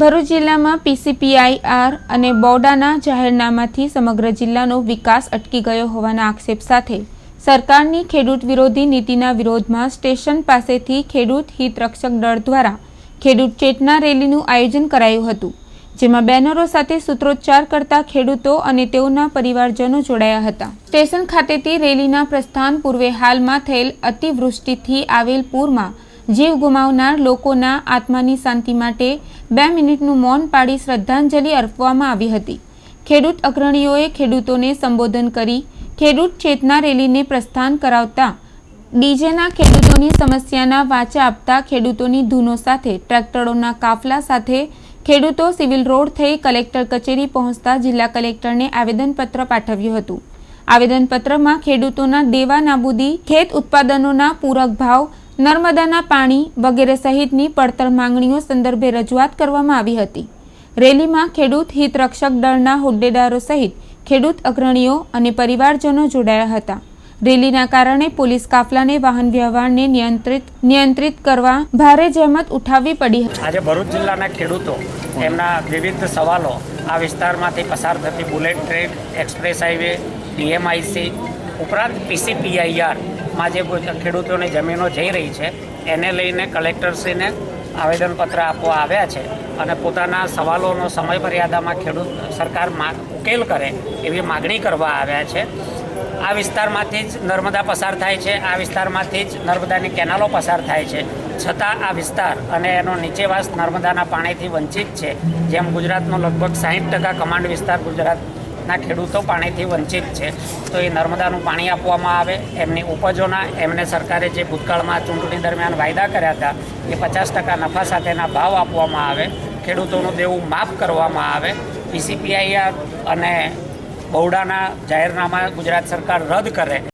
ભરૂચ જિલ્લામાં પીસીપીઆઈઆર અને બોડાના જાહેરનામાથી સમગ્ર જિલ્લાનો વિકાસ અટકી ગયો હોવાના આક્ષેપ સાથે સરકારની ખેડૂત વિરોધી નીતિના વિરોધમાં સ્ટેશન પાસેથી ખેડૂત હિત રક્ષક દળ દ્વારા ખેડૂત ચેતના રેલીનું આયોજન કરાયું હતું, જેમાં બેનરો સાથે સૂત્રોચ્ચાર કરતા ખેડૂતો અને તેઓના પરિવારજનો જોડાયા હતા. સ્ટેશન ખાતેથી રેલીના પ્રસ્થાન પૂર્વે હાલમાં થયેલ અતિવૃષ્ટિથી આવેલ પૂરમાં જીવ ગુમાવનાર લોકોના આત્માની શાંતિ માટે બે મિનિટનું મૌન પાડી શ્રદ્ધાંજલિ અર્પવામાં આવી હતી. ખેડૂત અગ્રણીઓએ ખેડૂતોને સંબોધન કરી, ખેડૂત ચેતના રેલીને પ્રસ્થાન કરાવતા, ડીજેના ખેડૂતોની સમસ્યાના વાચા આપતા ખેડૂતોની ધૂનો સાથે, ટ્રેક્ટરોના કાફલા સાથે ખેડૂતો સિવિલ રોડ થઈ કલેક્ટર કચેરી પહોંચતા જિલ્લા કલેક્ટરને આવેદનપત્ર પાઠવ્યું હતું. આવેદનપત્રમાં ખેડૂતોના દેવા નાબૂદી ખેત ઉત્પાદનોના પૂરક ભાવ નર્મદાના પાણી વગેરે સહિતની પડતર માંગણીઓ સંદર્ભે રજૂઆત કરવામાં આવી હતી. રેલીમાં ખેડૂત હિતરક્ષક દળના હોદ્દેદારો સહિત ખેડૂત અગ્રણીઓ અને પરિવારજનો જોડાયા હતા. રેલીના કારણે પોલીસ કાફલાને વાહન વ્યવહારને નિયંત્રિત નિયંત્રિત કરવા ભારે જહેમત ઉઠાવવી પડી હતી. આજે ભરૂચ જિલ્લાના ખેડૂતો એમના વિવિધ સવાલો આ વિસ્તારમાંથી પસાર થતી bullet train, express highway, DMIC, ઉપરાંત પીસીપીઆઈઆરમાં જે ખેડૂતોની જમીનો જઈ રહી છે, એને લઈને કલેક્ટરશ્રીને આવેદનપત્ર આપવા આવ્યા છે અને પોતાના સવાલોનો સમય મર્યાદામાં ખેડૂત સરકાર ઉકેલ કરે એવી માગણી કરવા આવ્યા છે. આ વિસ્તારમાંથી જ નર્મદા પસાર થાય છે, આ વિસ્તારમાંથી જ નર્મદાની કેનાલો પસાર થાય છે. છતાં આ વિસ્તાર અને એનો નીચેવાસ નર્મદાના પાણીથી વંચિત છે. જેમ ગુજરાતનો લગભગ સાહીઠ ટકા કમાન્ડ વિસ્તાર ગુજરાતના ખેડૂતો પાણીથી વંચિત છે. તો એ નર્મદાનું પાણી આપવામાં આવે, એમની ઉપજોના, એમને સરકારે જે ભૂતકાળમાં ચૂંટણી દરમિયાન વાયદા કર્યા હતા, એ પચાસ ટકા નફા સાથેના ભાવ આપવામાં આવે, ખેડૂતોનું દેવું માફ કરવામાં આવે, પીસીપીઆઈ અને બહુડાના જાહેરનામા ગુજરાત સરકાર રદ કરે.